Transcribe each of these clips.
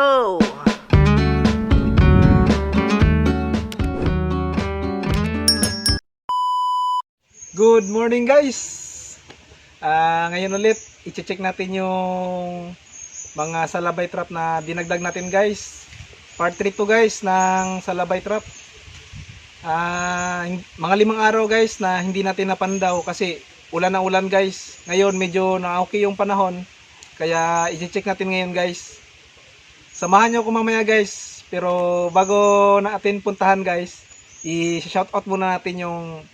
go! Good morning guys! Ah, ngayon ulit, i-check natin yung mga salabay trap na dinagdag natin guys. Part 3 to guys ng salabay trap. Hin- mga limang araw guys na hindi natin napandaw kasi ulan na ulan guys. Ngayon medyo na okay yung panahon. Kaya i-check natin ngayon guys. Samahan nyo ako mamaya guys. Pero bago natin puntahan guys, i-shoutout muna natin yung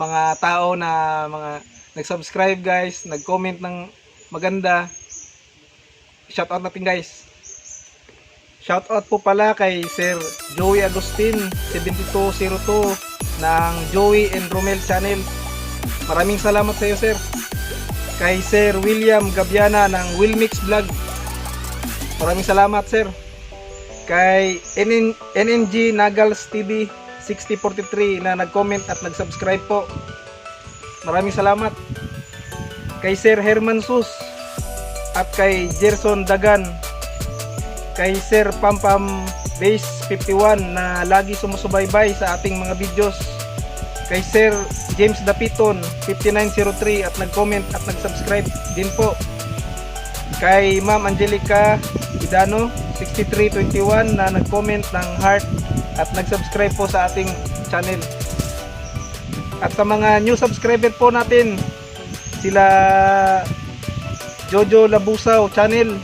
mga tao na mga nag-subscribe guys, nag-comment ng maganda. Shoutout natin guys. Shoutout po pala kay Sir Joey Agustin 7202 ng Joey and Romel Channel. Maraming salamat sa iyo sir. Kay Sir William Gabiana ng Wilmix Vlog. Maraming salamat sir. Kay NN NNG Nagals TV 6043 na nag-comment at nag-subscribe po. Maraming salamat. Kay Sir Herman Sus at kay Gerson Dagan. Kay Sir Pampam Base 51 na lagi sumusubaybay sa ating mga videos. Kay Sir James Dapiton 5903 at nag-comment at nag-subscribe din po. Kay Ma'am Angelica Idano 6321 na nag-comment ng heart at nag-subscribe po sa ating channel. At sa mga new subscriber po natin, sila Jojo Labusaw channel,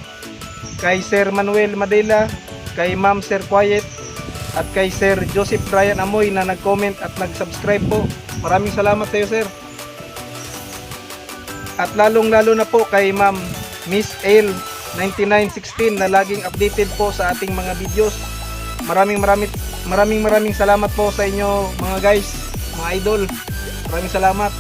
kay Sir Manuel Madela, kay Ma'am Sir Quiet, at kay Sir Joseph Brian Amoy na nag-comment at nag-subscribe po. Maraming salamat sa iyo, sir. At lalong-lalo na po kay Ma'am Miss Ale 9916 na laging updated po sa ating mga videos. Maraming maraming maraming maraming salamat po sa inyo mga guys, mga idol. Maraming salamat.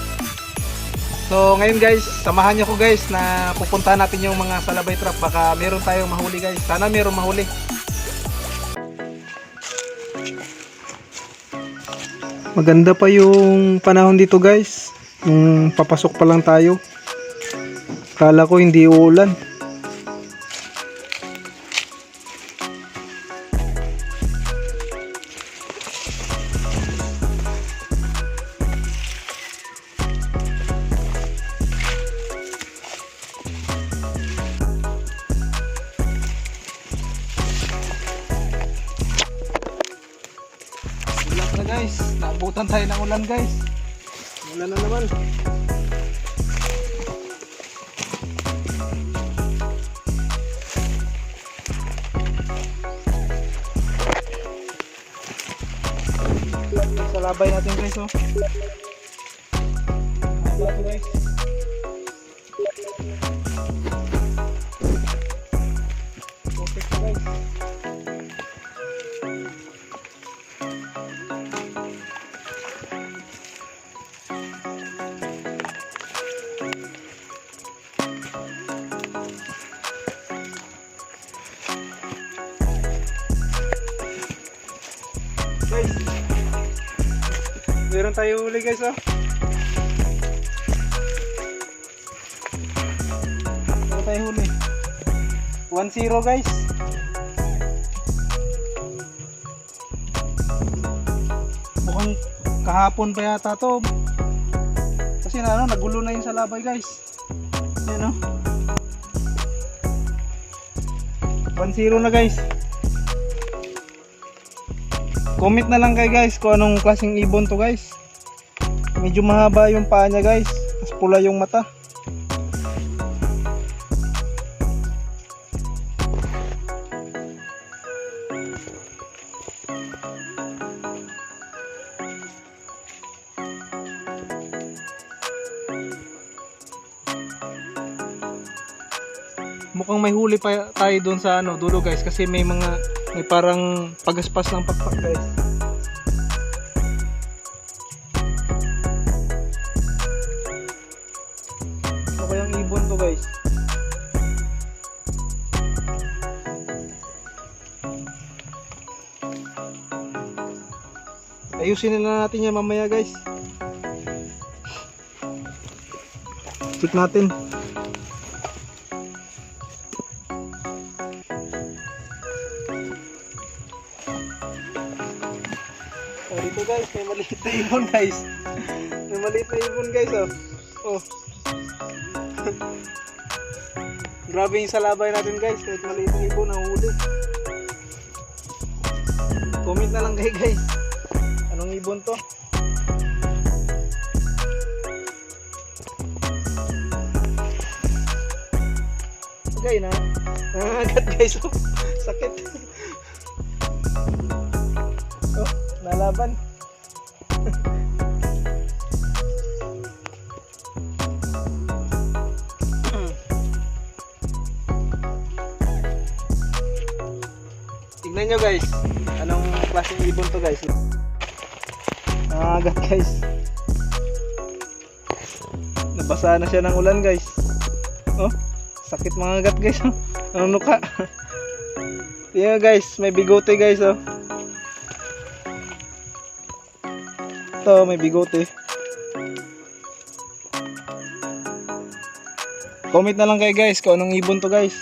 So ngayon guys, samahan niyo ko guys na pupuntahan natin yung mga salabay trap. Baka meron tayong mahuli guys. Sana meron mahuli. Maganda pa yung panahon dito guys. Yung papasok pa lang tayo. Kala ko hindi uulan. Naabutan tayo ng ulan guys. Ulan na naman. Sa labay natin guys oh. Tayo uli guys oh. Meron tayo huli. 1-0 guys. Mukhang kahapon pa yata to. Kasi na ano, nagulo na yun sa labay guys. Yan oh. 1-0 na guys. Comment na lang kayo guys kung anong klaseng ibon to guys. Medyo mahaba yung paa niya guys. Tapos pula yung mata. Mukhang may huli pa tayo doon sa ano, dulo guys kasi may mga may parang pagaspas ng pakpak guys. Ayusin na natin yan mamaya guys. Check natin. Oh, dito guys, may maliit na ibon guys. May maliit na ibon guys oh. Oh. Grabe yung salabay natin guys, kahit maliit na ibon nahuli. Comment na lang kayo guys. Anong ibon to? Agay na. Nangangagat guys. Oh. Sakit. oh, nalaban. Tignan nyo guys. Anong klaseng ibon to guys. Nangangagat guys. Nabasa na siya ng ulan guys. Oh, sakit mga agat guys. oh. Ano ka? Yeah guys, may bigote guys oh. Ito, may bigote. Comment na lang kayo guys kung anong ibon to guys.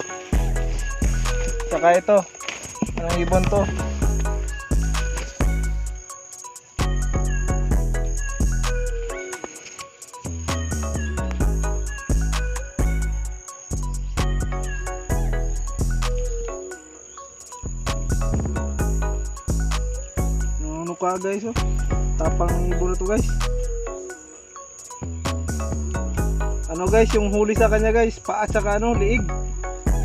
Saka ito. Anong ibon to? Guys oh. Tapang ng ibon na to guys. Ano guys, yung huli sa kanya guys, paa tsaka ano, liig.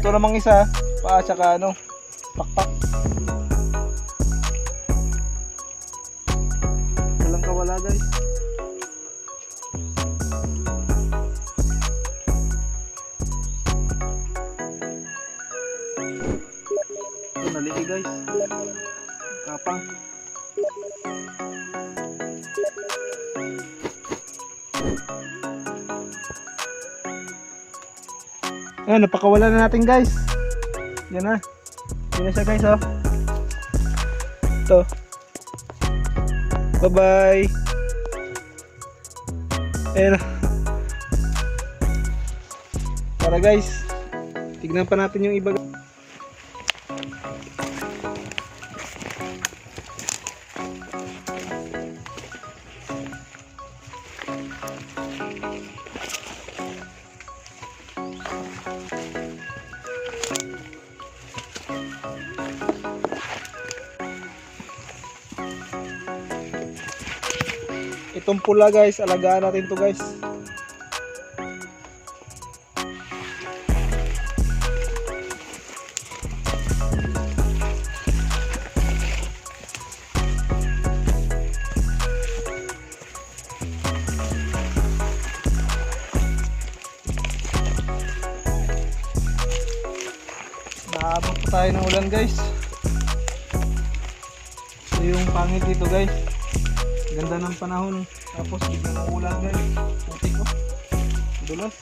Ito namang isa, paa tsaka ano, pakpak. Ayan, napakawala na natin guys. Yan na. Yan na siya guys oh. Ito. Bye bye. Ayan na. Tara guys. Tignan pa natin yung iba. Pula guys, alagaan natin to guys. Naabot pa tayo ng ulan guys. Ito yung pangit dito guys. Ganda ng panahon. Tapos biglang ng ulan guys. Puti ko. Dulas.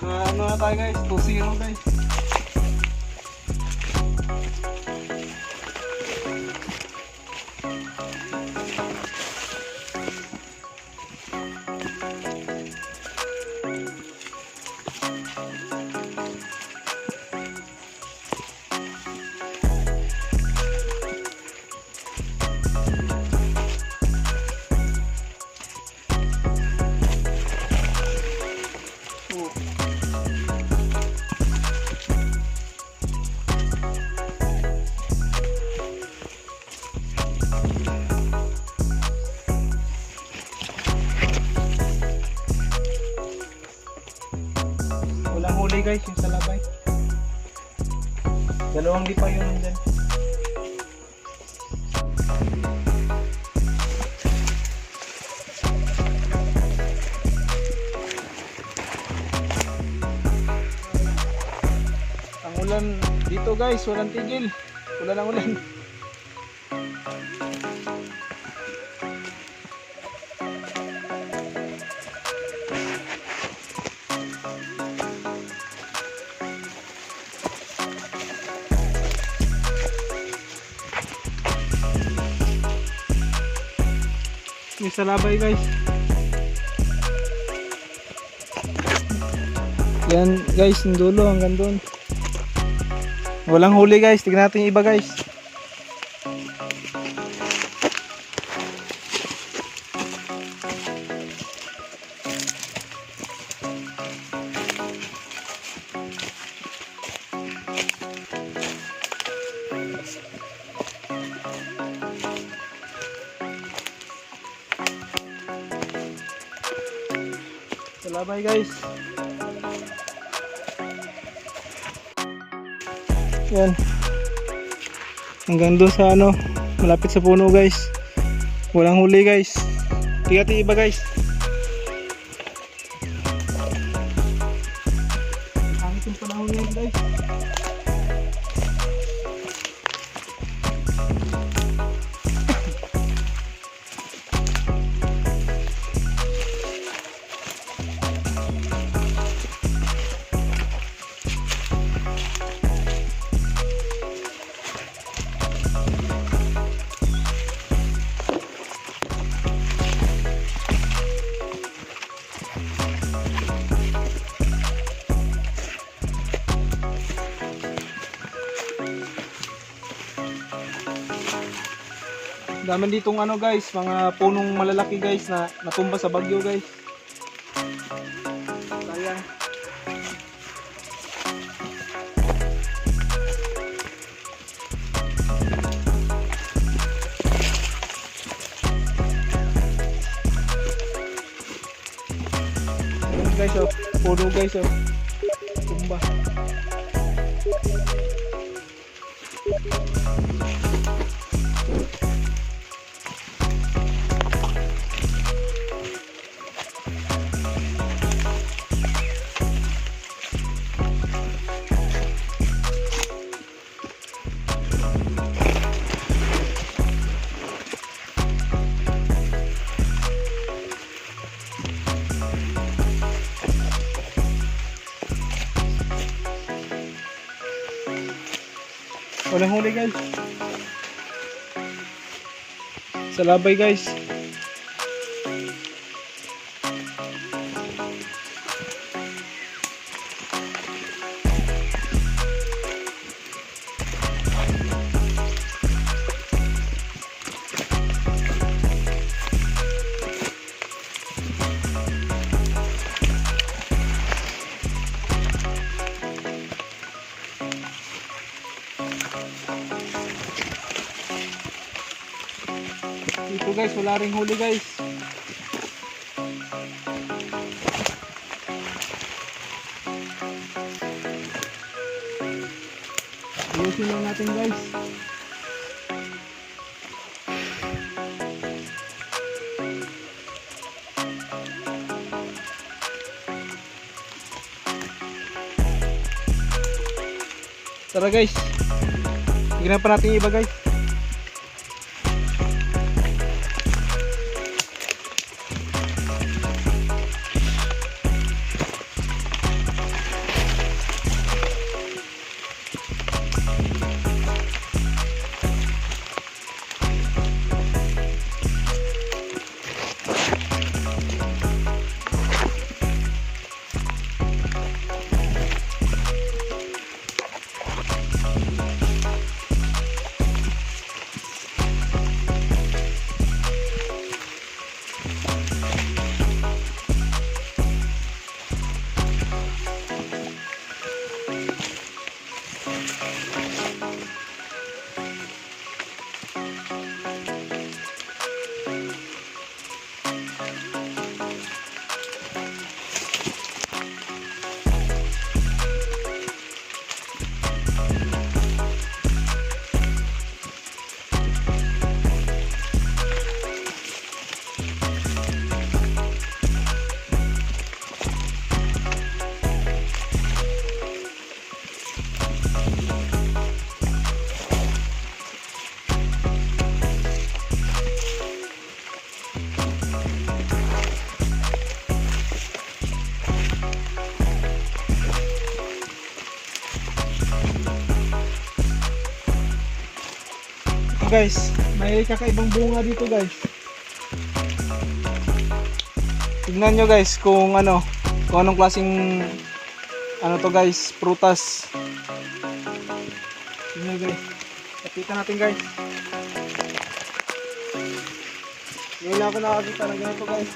Ano na tayo guys. 2-0 guys. Dalawang lipa yun nandyan. Ang ulan dito guys, walang tigil. Ulan ang ulan. sa labay guys. Yan guys yung dulo hanggang doon. Walang huli guys. Tignan natin yung iba guys. Hanggang doon sa ano, malapit sa puno guys. Walang huli guys. Tingnan iba guys. Hangit yung panahon ngayon guys. Dami ditong ano guys, mga punong malalaki guys na natumba sa bagyo guys. Walang huli guys. Sa labay guys. Guys, wala ring huli guys. Ayusin lang natin guys. Tara guys. Tignan pa natin iba guys. Guys, may kakaibang bunga dito guys. Tignan nyo guys kung ano, kung anong klaseng ano to guys, prutas. Yun guys. Kapitan natin guys. Ngayon ako nakakita ng ganito guys.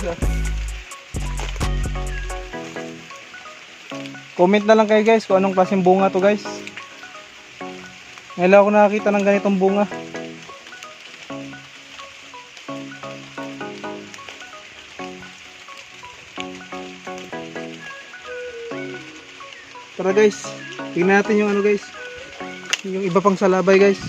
Guys. Comment na lang kayo guys kung anong klaseng bunga to guys. Ngayon ako nakakita ng ganitong bunga. Tara guys, tingnan natin yung ano guys. Yung iba pang salabay guys.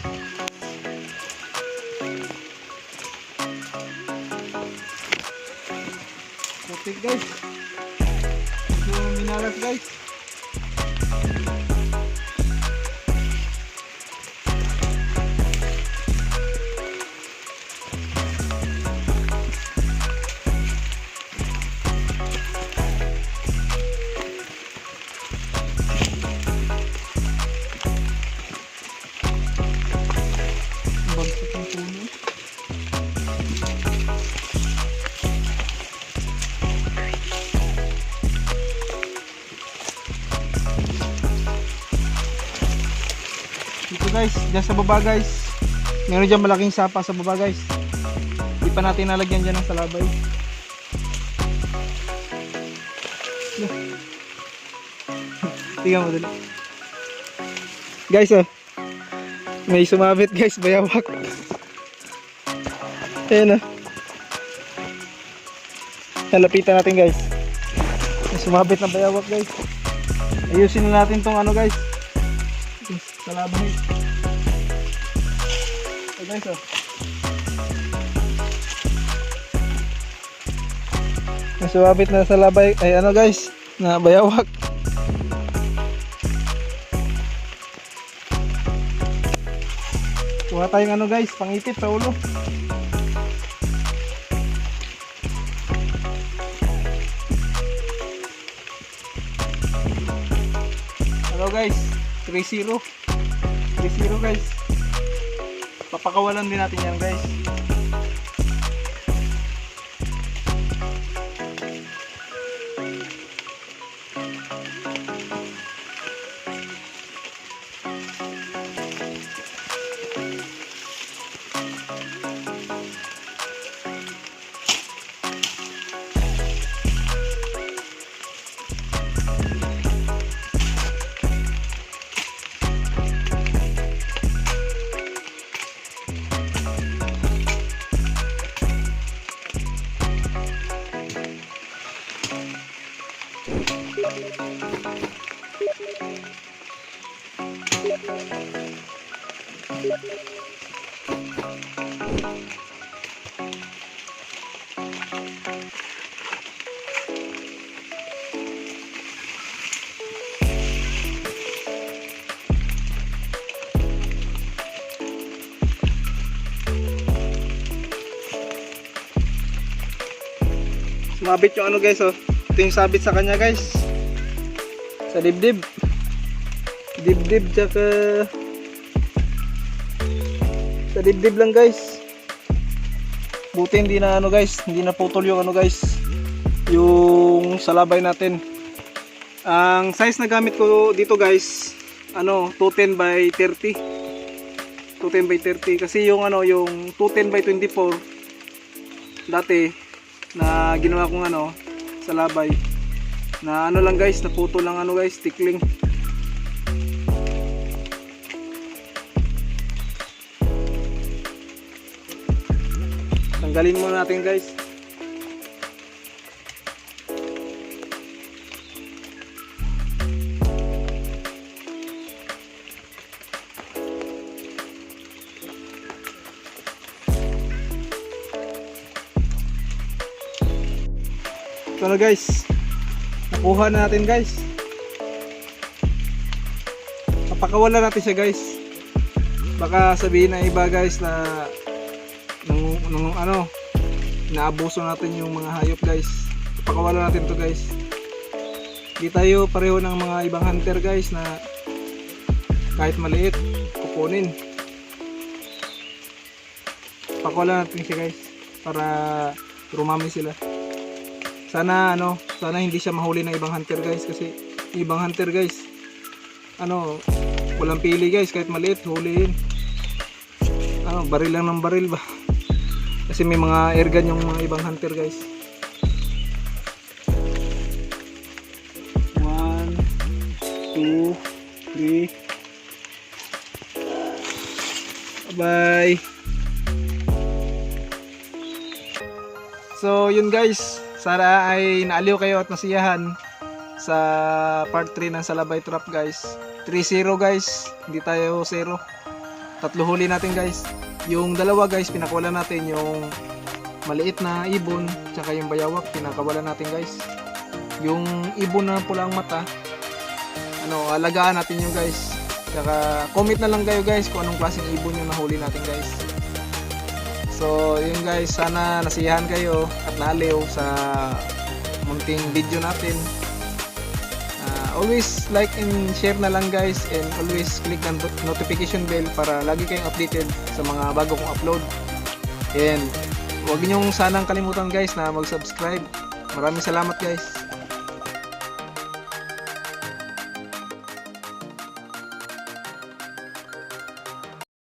Dyan sa baba guys. Meron dyan malaking sapa sa baba guys. Hindi pa natin nalagyan dyan ng salabay. Tingnan mo dali. Guys oh. May sumabit guys, bayawak. Ayan oh. Nalapitan natin guys. May sumabit na bayawak guys. Ayusin na natin tong ano guys. Sa labay. So guys oh. May sumabit na sa labay. Ay ano guys, na bayawak. Kuha tayong ano guys, pangipit sa ulo. Hello guys, 3-0. 3-0 guys. Papakawalan din natin yan guys. Sumabit yung ano guys oh. Ito yung sabit sa kanya guys. Sa dibdib. Dibdib tsaka sa dibdib lang guys. Buti hindi na ano guys, hindi na putol yung ano guys. Yung salabay natin. Ang size na gamit ko dito guys, ano, 210 by 30. 210 by 30 kasi yung ano, yung 210 by 24 dati na ginawa kong ano sa labay na ano lang guys naputo lang ano guys tikling tanggalin muna natin guys Ito na guys. Nakuha na natin guys. Papakawala natin siya guys. Baka sabihin ng iba guys na nung, nung ano naabuso natin yung mga hayop guys. Papakawala natin to guys. Di tayo pareho ng mga ibang hunter guys na kahit maliit, kukunin. Pakulan natin siya guys para rumami sila. Sana ano, sana hindi siya mahuli ng ibang hunter guys kasi ibang hunter guys ano, walang pili guys kahit maliit huliin. Ano, baril lang ng baril ba? Kasi may mga airgun yung mga ibang hunter guys. One, two, three. Bye. So, yun guys. Sana ay naaliw kayo at nasiyahan sa part 3 ng Salabay Trap guys. 3-0 guys. Hindi tayo 0. Tatlo huli natin guys. Yung dalawa guys, pinakawala natin yung maliit na ibon tsaka yung bayawak, pinakawala natin guys. Yung ibon na pulang mata, ano, alagaan natin yung guys. Tsaka comment na lang kayo guys kung anong klaseng ibon yung nahuli natin guys. So, yun guys, sana nasiyahan kayo at naaliw sa munting video natin. Ah, always like and share na lang guys and always click ang not- notification bell para lagi kayong updated sa mga bago kong upload. And huwag niyong sanang kalimutan guys na mag-subscribe. Maraming salamat guys.